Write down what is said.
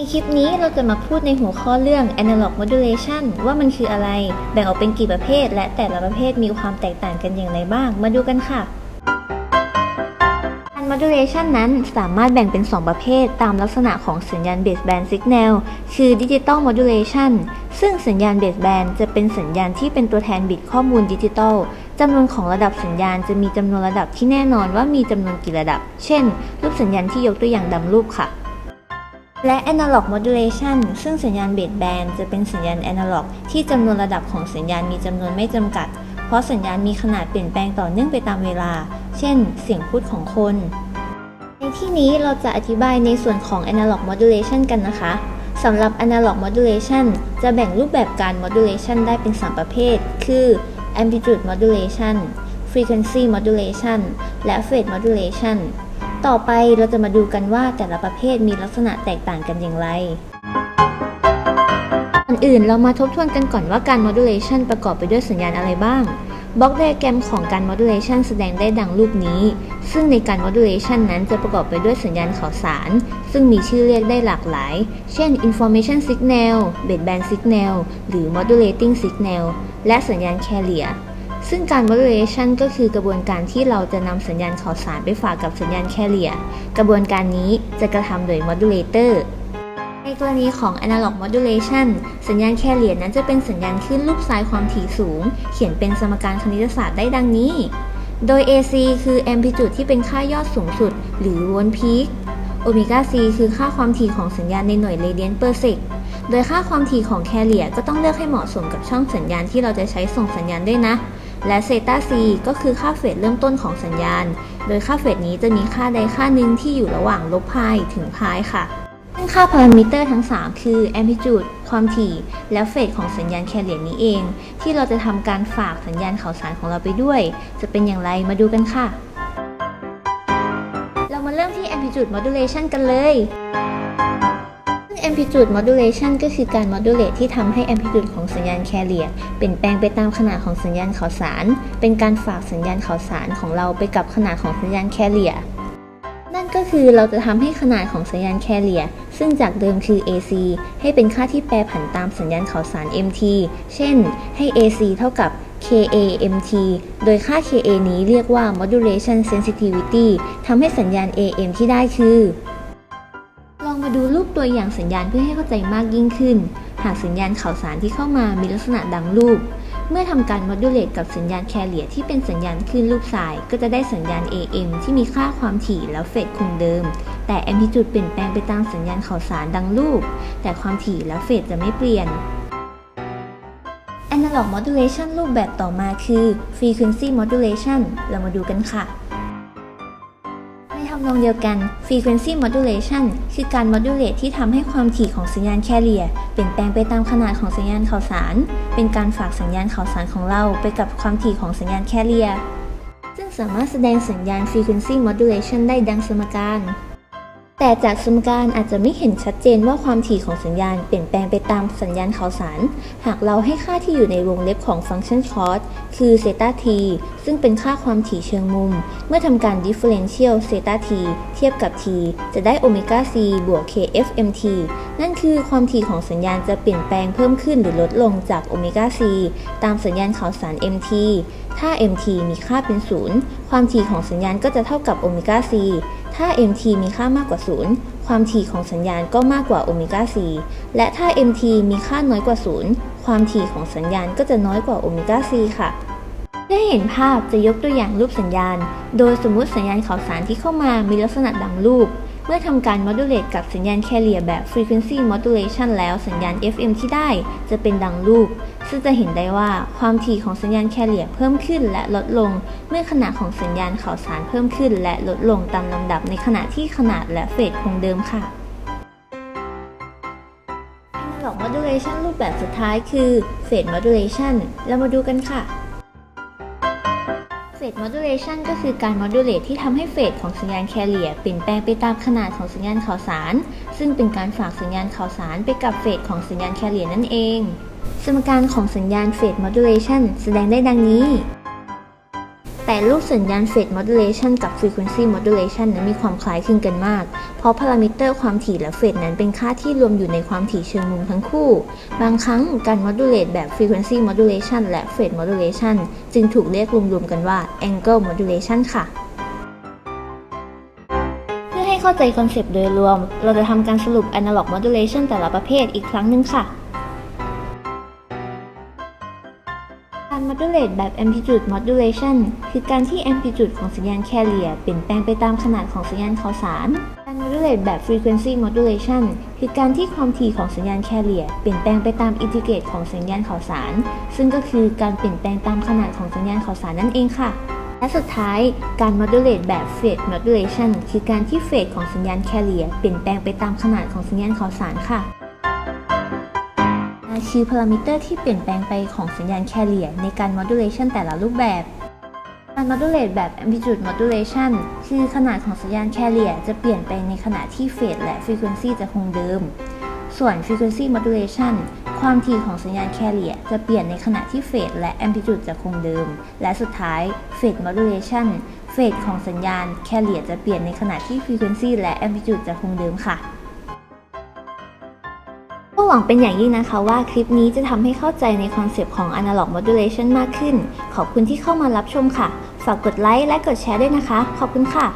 ในคลิปนี้เราจะมาพูดในหัวข้อเรื่อง analog modulation ว่ามันคืออะไร แบ่งออกเป็นกี่ประเภท และแต่ละประเภทมีความแตกต่างกันอย่างไรบ้าง มาดูกันค่ะการ modulation นั้นสามารถแบ่งเป็น 2 ประเภทตามลักษณะของสัญญาณ baseband signal คือ digital modulation ซึ่งสัญญาณ baseband จะเป็นสัญญาณที่เป็นตัวแทนบิตข้อมูลดิจิตอลจำนวนของระดับสัญญาณจะมีจำนวนระดับที่แน่นอนว่ามีจำนวนกี่ระดับ เช่น รูปสัญญาณที่ยกตัวอย่างดำรูปค่ะ และ Analog Modulation ซึ่งสัญญาณเบสแบนจะเป็นสัญญาณ Analog ที่จำนวนระดับของสัญญาณมีจำนวนไม่จำกัด เพราะสัญญาณมีขนาดเปลี่ยนแปลงต่อเนื่องไปตามเวลา เช่น เสียงพูดของคน ในที่นี้เราจะอธิบายในส่วนของ Analog Modulation กันนะคะสำหรับ Analog Modulation จะแบ่งรูปแบบการ Modulation ได้เป็น 3 ประเภท คือ Amplitude Modulation Frequency Modulation และ Phase Modulation ต่อไปเราจะมาดูกันว่าแต่ละประเภทมีลักษณะแตกต่างกันอย่างไรก่อนอื่นเรามาทบทวนกันก่อนว่าการ modulation ประกอบไปด้วยสัญญาณอะไรบ้างบล็อกไดอะแกรมของการ modulation แสดงได้ดังรูปนี้ ซึ่งในการ modulation นั้นจะประกอบไปด้วยสัญญาณข่าวสาร ซึ่งมีชื่อเรียกได้หลากหลาย เช่น information signal baseband signal หรือ modulating signal และสัญญาณ carrier ซึ่งการ modulation ก็คือกระบวนการที่เราจะนำสัญญาณข่าวสารไปฝากกับสัญญาณ carrier กระบวนการนี้จะกระทำโดย modulator ในกรณีของ analog modulation สัญญาณ carrier นั้นจะเป็นสัญญาณคลื่นรูปซ้ายความถี่สูง เขียนเป็นสมการคณิตศาสตร์ได้ดังนี้ โดย AC คือ amplitude ที่เป็นค่ายอดสูงสุด หรือ volt peak โอเมก้า c คือค่าความถี่ของสัญญาณในหน่วย radian per sec โดยค่าความถี่ของ carrier ก็ต้องเลือกให้เหมาะสมกับช่องสัญญาณที่เราจะใช้ส่งสัญญาณด้วยนะ และเซตา c ก็คือค่าเฟสเริ่มต้นของสัญญาณ โดยค่าเฟสนี้จะมีค่าใดค่าหนึ่งที่อยู่ระหว่างลบพายถึงพายค่ะซึ่งค่าพารามิเตอร์ทั้ง 3 คือ amplitude ความถี่ และเฟสของสัญญาณแคเรียนี้เอง ที่เราจะทำการฝากสัญญาณข่าวสารของเราไปด้วย จะเป็นอย่างไรมาดูกันค่ะ เรามาเริ่มที่ amplitude modulation กันเลย amplitude modulation ก็คือการ modulate ที่ทำให้ amplitude ของสัญญาณ carrier เปลี่ยนแปลงไปตามขนาดของสัญญาณข่าวสาร เป็นการฝากสัญญาณข่าวสารของเราไปกับขนาดของสัญญาณ carrier นั่นก็คือเราจะทำให้ขนาดของสัญญาณ carrier ซึ่งจากเดิมคือ AC ให้เป็นค่าที่แปรผันตามสัญญาณข่าวสาร MT เช่น ให้ AC เท่ากับ KAMT โดยค่า KA นี้เรียกว่า modulation sensitivity ทำให้สัญญาณ AM ที่ได้คือ ดูรูปตัวอย่างสัญญาณเพื่อให้เข้าใจมากยิ่งขึ้น หากสัญญาณข่าวสารที่เข้ามามีลักษณะดังรูป เมื่อทำการ modulate กับสัญญาณ carrier ที่เป็นสัญญาณคลื่นรูปสาย ก็จะได้สัญญาณ AM ที่มีค่าความถี่และเฟสคงเดิม แต่ amplitude เปลี่ยนแปลงไปตามสัญญาณข่าวสารดังรูป แต่ความถี่และเฟสจะไม่เปลี่ยน Analog modulation รูปแบบต่อมาคือ frequency modulation เรามาดูกันค่ะำนองเดียวกัน frequency modulation คือการ modulate ที่ทำให้ความถี่ของสัญญาณ carrier เปลี่ยนแปลงไปตามขนาดของสัญญาณข่าวสาร เป็นการฝากสัญญาณข่าวสารของเราไปกับความถี่ของสัญญาณ carrier ซึ่งสามารถแสดงสัญญาณ frequency modulation ได้ดังสมการ แต่จากสมการอาจจะไม่เห็นชัดเจนว่าความถี่ของสัญญาณเปลี่ยนแปลงไปตามสัญญาณข่าวสาร หากเราให้ค่าที่อยู่ในวงเล็บของฟังก์ชันคอสคือเซตา t ซึ่งเป็นค่าความถี่เชิงมุม เมื่อทำการ differential เซตา t เทียบกับ t จะได้โอเมก้า c บวก kfmt นั่นคือความถี่ของสัญญาณจะเปลี่ยนแปลงเพิ่มขึ้นหรือลดลงจากโอเมก้า c ตามสัญญาณข่าวสาร mt ถ้า mt มีค่าเป็นศูนย์ความถี่ของสัญญาณก็จะเท่ากับโอเมก้า c ถ้า mt มีค่ามากกว่า 0 ความถี่ของสัญญาณก็มากกว่าโอเมก้า c และถ้า mt มีค่าน้อยกว่า 0 ความถี่ของสัญญาณก็จะน้อยกว่าโอเมก้า c ค่ะ ได้เห็นภาพจะยกตัวอย่างรูปสัญญาณ โดยสมมุติสัญญาณข่าวสารที่เข้ามามีลักษณะดังรูป เมื่อทำการ modulate กับสัญญาณ carrier แบบ frequency modulation แล้วสัญญาณ FM ที่ได้จะเป็นดังรูป ซึ่งจะเห็นได้ว่าความถี่ของสัญญาณ carrier เพิ่มขึ้นและลดลง เมื่อขนาดของสัญญาณข่าวสารเพิ่มขึ้น และลดลงตามลำดับในขณะที่ขนาดและเฟสคงเดิมค่ะ Analog modulation รูปแบบสุดท้ายคือ phase modulation เรามาดูกันค่ะ เฟส modulation ก็คือการ modulate ที่ทำให้เฟสของสัญญาณ carrier เปลี่ยนแปลงไปตามขนาดของสัญญาณข่าวสาร ซึ่งเป็นการฝากสัญญาณข่าวสารไปกับเฟสของสัญญาณ carrier นั่นเอง สมการของสัญญาณเฟส modulation แสดงได้ดังนี้ แต่รูปสัญญาณ Phase Modulation กับ Frequency Modulation นั้นมีความคล้ายคลึงกันมาก เพราะพารามิเตอร์ความถี่และเฟสนั้นเป็นค่าที่รวมอยู่ในความถี่เชิงมุมทั้งคู่ บางครั้งการ modulate แบบ Frequency Modulation และ Phase Modulation จึงถูกเรียกรวมๆกันว่า Angle Modulation ค่ะเพื่อให้เข้าใจคอนเซปต์โดยรวม เราจะทำการสรุป Analog Modulation แต่ละประเภทอีกครั้งหนึ่งค่ะ การ modulate แบบ amplitude modulation คือการที่ amplitude ของสัญญาณ carrier เปลี่ยนแปลงไปตามขนาดของสัญญาณข่าวสาร การ modulate แบบ frequency modulation คือการที่ความถี่ของสัญญาณ carrier เปลี่ยนแปลงไปตาม integrate ของสัญญาณข่าวสาร ซึ่งก็คือการเปลี่ยนแปลงตามขนาดของสัญญาณข่าวสารนั่นเองค่ะ และสุดท้ายการ modulate แบบ phase modulation คือการที่ phase ของสัญญาณ carrier เปลี่ยนแปลงไปตามขนาดของสัญญาณข่าวสารค่ะ คือพารามิเตอร์ที่เปลี่ยนแปลงไปของสัญญาณ carrier ในการ modulation แต่ละรูปแบบ การ modulate แบบ amplitude modulation คือขนาดของสัญญาณ carrier จะเปลี่ยนไปในขณะที่ phase และ frequency จะคงเดิม ส่วน frequency modulation ความถี่ของสัญญาณ carrier จะเปลี่ยนในขณะที่ phase และ amplitude จะคงเดิม และสุดท้าย phase modulation phase ของสัญญาณ carrier จะเปลี่ยนในขณะที่ frequency และ amplitude จะคงเดิมค่ะ หวังเป็นอย่างยิ่งนะคะว่าคลิปนี้จะทำให้เข้าใจในคอนเซปต์ของ Analog Modulation มากขึ้น ขอบคุณที่เข้ามารับชมค่ะ ฝากกดไลค์และกดแชร์ด้วยนะคะ ขอบคุณค่ะ